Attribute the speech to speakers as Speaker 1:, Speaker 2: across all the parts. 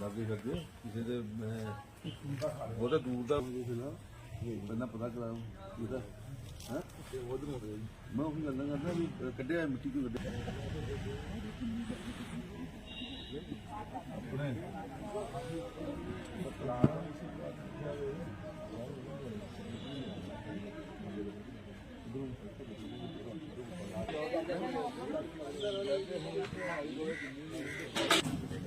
Speaker 1: ਲਾਗੇ ਕਰਦੇ ਕਿਸੇ ਦੇ ਮੈਂ ਉਹਦਾ ਦੂਰ ਦਾ ਬੰਦਾ ਪਤਾ ਕਰਾਉਂ ਇਹਦਾ ਹਾਂ ਤੇ ਉਹਦੇ ਨੂੰ ਮੈਂ ਉਹ ਗੱਲਾਂ ਕਰਦਾ ਵੀ ਅਹ ਕੱਢਿਆ ਮਿੱਟੀ ਕਿਉਂ ਕੱਢਿਆ ਆਪਣੇ ਪਤਾ ਕਰਾਉ ਇਹਨਾਂ ਨੂੰ ਠੀਕ ਹੈ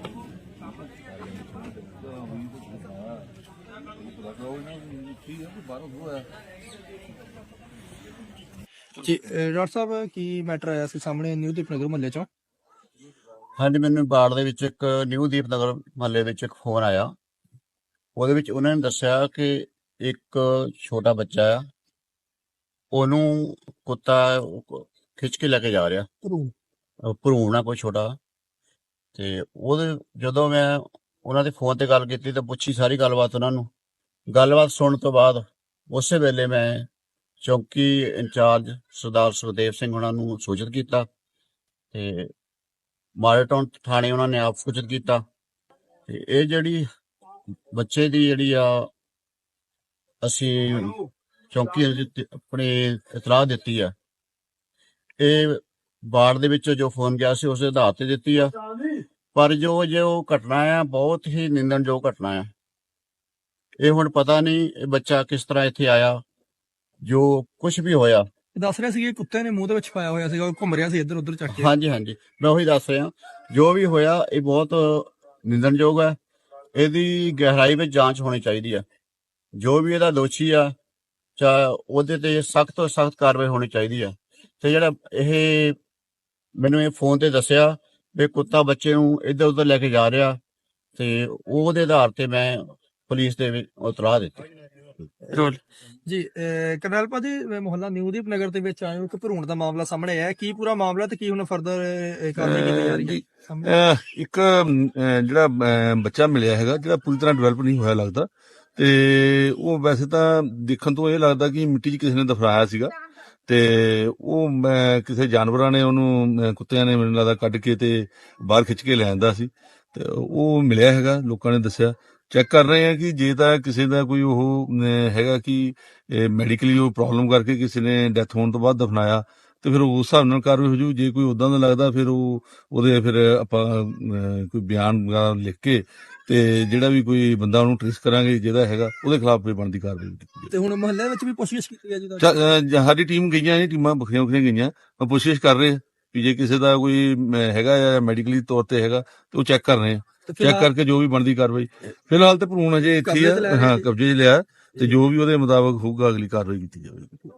Speaker 1: ਕਿ ਬਾਹਰੋਂ ਹੋਇਆ
Speaker 2: ਜੀ ਡਾਕਟਰ ਸਾਹਿਬ ਕੀ ਮੈਟਰ ਆਇਆ ਸੀ ਸਾਹਮਣੇ ਨਿਊ ਦੀਪਨਗਰ ਮਹੱਲੇ ਚੋਂ?
Speaker 3: ਹਾਂਜੀ ਮੈਨੂੰ ਬਾੜ ਦੇ ਵਿੱਚ ਇੱਕ ਨਿਊ ਦੀਪਨਗਰ ਮਹੱਲੇ ਵਿੱਚ ਇੱਕ ਫੋਨ ਆਇਆ। ਉਹਦੇ ਵਿੱਚ ਉਹਨਾਂ ਨੇ ਦੱਸਿਆ ਕਿ ਇੱਕ ਛੋਟਾ ਬੱਚਾ ਆ ਉਹਨੂੰ ਕੁੱਤਾ ਖਿੱਚ ਕੇ ਲੈ ਕੇ ਜਾ ਰਿਹਾ। ਭਰੂਣ। ਆ ਕੋਈ ਛੋਟਾ। ਤੇ ਉਹਦੇ ਜਦੋਂ ਮੈਂ ਉਹਨਾਂ ਦੇ ਫੋਨ ਤੇ ਗੱਲ ਕੀਤੀ ਤਾਂ ਪੁੱਛੀ ਸਾਰੀ ਗੱਲਬਾਤ ਉਹਨਾਂ ਨੂੰ। ਗੱਲਬਾਤ ਸੁਣਨ ਤੋਂ ਬਾਅਦ ਉਸੇ ਵੇਲੇ ਮੈਂ ਚੌਕੀ ਇੰਚਾਰਜ ਸਰਦਾਰ ਸੁਖਦੇਵ ਸਿੰਘ ਉਹਨਾਂ ਨੂੰ ਸੂਚਿਤ ਕੀਤਾ ਤੇ ਮਾਰਟਨ ਥਾਣੇ ਉਹਨਾਂ ਨੇ ਆਪ ਸੂਚਿਤ ਕੀਤਾ। ਤੇ ਇਹ ਜਿਹੜੀ ਬੱਚੇ ਦੀ ਜਿਹੜੀ ਆ, ਅਸੀਂ ਚੌਂਕੀ ਦੇ ਆਪਣੀ ਇਤਲਾਹ ਦਿੱਤੀ ਆ, ਇਹ ਬਾੜ ਦੇ ਵਿੱਚ ਜੋ ਫੋਨ ਗਿਆ ਸੀ ਉਸ ਦੇ ਆਧਾਰ ਤੇ ਦਿੱਤੀ ਆ। ਪਰ ਜੋ ਜੋ ਘਟਨਾ ਆ ਬਹੁਤ ਹੀ ਨਿੰਦਣਯੋਗ ਘਟਨਾ ਆ। ਇਹ ਹੁਣ ਪਤਾ ਨਹੀਂ ਇਹ ਬੱਚਾ ਕਿਸ ਤਰ੍ਹਾਂ ਇੱਥੇ ਆਇਆ ਜੋ ਕੁਝ ਵੀ ਹੋਇਆ।
Speaker 2: ਇਹ ਦੱਸ ਰਿਹਾ ਸੀ ਕਿ ਕੁੱਤੇ ਨੇ ਮੂੰਹ ਦੇ ਵਿੱਚ ਪਾਇਆ ਹੋਇਆ ਸੀਗਾ ਉਹ ਘੁੰਮ ਰਿਹਾ ਸੀ ਇੱਧਰ ਉੱਧਰ ਚੱਕ ਕੇ।
Speaker 3: ਹਾਂਜੀ ਹਾਂਜੀ। ਮੈਂ ਉਹੀ ਦੱਸ ਰਿਹਾ ਜੋ ਵੀ ਹੋਇਆ ਇਹ ਬਹੁਤ ਨਿੰਦਣਯੋਗ ਹੈ ਇਹਦੀ ਗਹਿਰਾਈ ਵਿੱਚ ਜਾਂਚ ਹੋਣੀ ਚਾਹੀਦੀ ਹੈ ਜੋ ਵੀ ਇਹਦਾ ਦੋਸ਼ੀ ਆ ਚਾ ਉਹਦੇ ਤੇ ਸਖਤ ਤੋਂ ਸਖਤ ਕਾਰਵਾਈ ਹੋਣੀ ਚਾਹੀਦੀ ਹੈ ਤੇ ਜਿਹੜਾ ਇਹ ਮੈਨੂੰ ਇਹ ਫੋਨ ਤੇ ਦੱਸਿਆ ਵੀ ਕੁੱਤਾ ਬੱਚੇ ਨੂੰ ਇੱਧਰ ਉੱਧਰ ਲੈ ਕੇ ਜਾ ਰਿਹਾ ਤੇ ਉਹਦੇ ਆਧਾਰ ਤੇ ਮੈਂ ਪੁਲਿਸ ਦੇ ਵਿੱਚ ਉਤਰਾ ਦਿੱਤੀ।
Speaker 2: ਜੀ ਕਰਨੈਲ ਭਾਜੀ ਮੈਂ ਮੁਹੱਲਾ ਨਿਊ ਦੀਪਨਗਰ ਦੇ ਵਿੱਚ ਆਏ ਹੋ। ਕਿ ਭਰੂਣ ਦਾ ਮਾਮਲਾ ਸਾਹਮਣੇ ਆਇਆ ਹੈ। ਕੀ ਪੂਰਾ ਮਾਮਲਾ ਤੇ ਕੀ ਹੁਣ ਫਰਦਰ ਕਾਰਵਾਈ ਕੀਤੀ ਜਾ ਰਹੀ ਹੈ? ਸਾਹਮਣੇ-
Speaker 1: ਅਹ ਇੱਕ ਜਿਹੜਾ ਬੱਚਾ ਮਿਲਿਆ ਹੈਗਾ ਜਿਹੜਾ ਪੂਰੀ ਤਰ੍ਹਾਂ ਡਿਵੈਲਪ ਨਹੀਂ ਹੋਇਆ ਲੱਗਦਾ। ਤੇ ਉਹ ਵੈਸੇ ਤਾਂ ਦੇਖਣ ਤੋਂ ਇਹ ਲੱਗਦਾ ਕਿ ਮਿੱਟੀ 'ਚ ਕਿਸੇ ਨੇ ਦਫਨਾਇਆ ਸੀਗਾ। ਤੇ ਉਹ ਮੈਂ ਕਿਸੇ ਜਾਨਵਰਾਂ ਨੇ ਉਹਨੂੰ ਕੁੱਤਿਆਂ ਨੇ ਮੈਨੂੰ ਲੱਗਦਾ ਕੱਢ ਕੇ ਤੇ ਬਾਹਰ ਖਿੱਚ ਕੇ ਲੈ ਆਂਦਾ ਸੀ। ਤੇ ਉਹ ਮਿਲਿਆ ਹੈਗਾ, ਲੋਕਾਂ ਨੇ ਦੱਸਿਆ। ਚੈੱਕ ਕਰ ਰਹੇ ਆ ਕਿ ਜੇ ਤਾਂ ਕਿਸੇ ਦਾ ਕੋਈ ਉਹ ਹੈਗਾ ਕਿ ਮੈਡੀਕਲੀ ਉਹ ਪ੍ਰੋਬਲਮ ਕਰਕੇ ਕਿਸੇ ਨੇ ਡੈਥ ਹੋਣ ਤੋਂ ਬਾਅਦ ਦਫਨਾਇਆ, ਤੇ ਫਿਰ ਉਸ ਹਿਸਾਬ ਨਾਲ ਕਾਰਵਾਈ ਹੋ ਜੂ। ਜੇ ਕੋਈ ਉਦਾਂ ਦਾ ਲੱਗਦਾ, ਫਿਰ ਉਹ, ਉਹਦੇ ਫਿਰ ਆਪਾਂ ਕੋਈ ਬਿਆਨ ਲਿਖ ਕੇ ਤੇ ਜਿਹੜਾ ਵੀ ਕੋਈ ਬੰਦਾ ਉਹਨੂੰ ਟ੍ਰੇਸ ਕਰਾਂਗੇ ਜਿਹਦਾ ਹੈਗਾ ਉਹਦੇ ਖਿਲਾਫ ਵੀ ਬਣਦੀ ਕਾਰਵਾਈ ਕੀਤੀ
Speaker 2: ਤੇ ਹੁਣ ਮੁਹੱਲੇ ਵਿੱਚ ਵੀ ਪੁੱਛਗਿੱਛ ਕੀਤੀ ਜਾ ਜੀ ਤੁਹਾਡੀ?
Speaker 1: ਸਾਡੀ ਟੀਮ ਗਈਆਂ ਇਹ ਟੀਮਾਂ ਵੱਖਰੀਆਂ ਵੱਖਰੀਆਂ ਗਈਆਂ। ਕੋਸ਼ਿਸ਼ ਕਰ ਰਹੇ ਵੀ ਜੇ ਕਿਸੇ ਦਾ ਕੋਈ ਹੈਗਾ ਜਾਂ ਮੈਡੀਕਲੀ ਤੌਰ ਤੇ ਹੈਗਾ ਤੇ ਉਹ ਚੈੱਕ ਕਰ ਰਹੇ
Speaker 2: ਤੇ
Speaker 1: ਚੈੱਕ ਕਰਕੇ ਜੋ ਵੀ ਬਣਦੀ ਕਾਰਵਾਈ। ਫਿਲਹਾਲ ਤੇ ਭਰੂਣ ਅਜੇ ਇੱਥੇ ਹੀ ਆ। ਕਬਜ਼ੇ 'ਚ ਲਿਆ। ਤੇ ਜੋ ਵੀ ਉਹਦੇ ਮੁਤਾਬਕ ਹੋਊਗਾ ਅਗਲੀ ਕਾਰਵਾਈ ਕੀਤੀ ਜਾਵੇਗੀ।